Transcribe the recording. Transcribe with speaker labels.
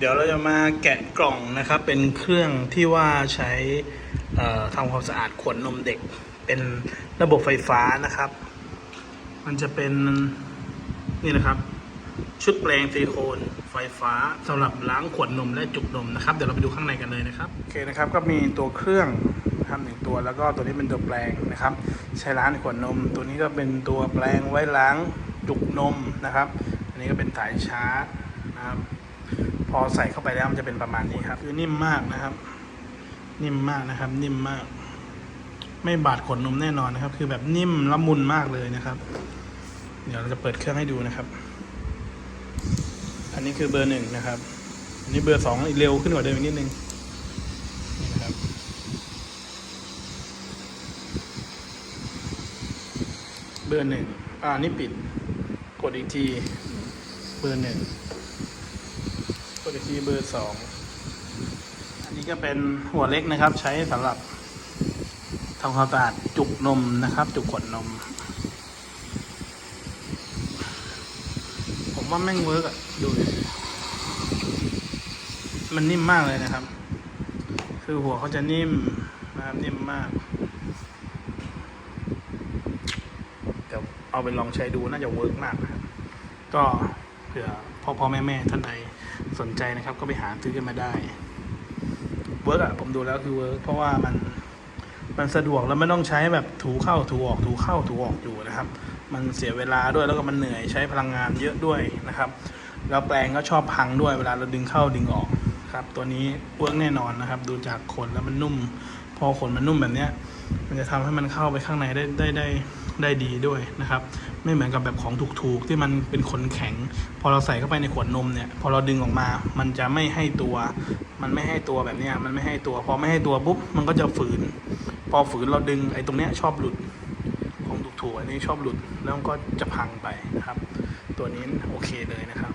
Speaker 1: เดี๋ยวเราจะมาแกะกล่องนะครับ เป็นเครื่องที่ว่าใช้ทำความสะอาดขวดนมเด็ก เป็นระบบไฟฟ้านะครับ มันจะเป็นนี่นะครับ ชุดแปลงซิลิโคนไฟฟ้าสำหรับล้างขวดนมและจุกนมนะครับ เดี๋ยวเราไปดูข้างในกันเลยนะครับโอเคนะครับ ก็มีตัวเครื่องนะครับหนึ่งตัวแล้วก็ตัวนี้เป็นตัวแปลงนะครับ ใช้ล้างขวดนม ตัวนี้ก็เป็นตัวแปลงไว้ล้างจุกนมนะครับ อันนี้ก็เป็นสายชาร์จนะครับ พอใส่เข้าไปแล้วมันจะเป็นประมาณนี้ครับคือนิ่มมากนะครับ นิ่มมากนะครับ นิ่มมาก ไม่บาดขนนมแน่นอนนะครับ คือแบบนิ่มละมุนมากเลยนะครับ เดี๋ยวเราจะเปิดเครื่องให้ดูนะครับ อันนี้คือเบอร์หนึ่งนะครับอันนี้เบอร์สองเร็วขึ้นกว่าเดิมอีกนิดนึงนี่นะครับเบอร์หนึ่งอ่านี่ปิด กดอีกที เบอร์หนึ่ง ดอีกทีเบอร์สองอันนี้ก็เป็นหัวเล็กนะครับ ใช้สำหรับทำความสะอาดจุกนมนะครับ จุกขวดนม ผมว่าแม่งเวิร์กอะดูดิมันนิ่มมากเลยนะครับ คือหัวเขาจะนิ่มนะครับนิ่มมากเดี๋ยวเอาไปลองใช้ดูน่าจะเวิร์กมากนะครับ ก็เผื่อพ่อพ่อแม่แม่ท่านใด สนใจนะครับ ก็ไปหาซื้อกันมาได้เวิร์กอะผมดูแล้วคือเวิร์กเพราะว่ามันมันสะดวกแล้วไม่ต้องใช้แบบถูเข้าถูออกถูเข้าถูออกอยู่นะครับ มันเสียเวลาด้วยแล้วก็มันเหนื่อยใช้พลังงานเยอะด้วยนะครับแล้วแปลงก็ชอบพังด้วยเวลาเราดึงเข้าดึงออกครับ ตัวนี้เวิร์กแน่นอนนะครับ ดูจากขนแล้วมันนุ่ม พอขนมันนุ่มแบบเนี้ย มันจะทำให้มันเข้าไปข้างในได้ได้ได้ได้ดีด้วยนะครับ ไม่เหมือนกับแบบของถูกๆ ที่มันเป็นขนแข็ง พอเราใส่เข้าไปในขวดนมเนี่ย พอเราดึงออกมา มันจะไม่ให้ตัว มันไม่ให้ตัวแบบเนี้ยมันไม่ให้ตัว พอไม่ให้ตัวปุ๊บ มันก็จะฝืน พอฝืนเราดึงไอ้ตรงเนี้ยชอบหลุด ของถูกๆอันนี้ชอบหลุด แล้วก็จะพังไปนะครับ ตัวนี้โอเคเลยนะครับ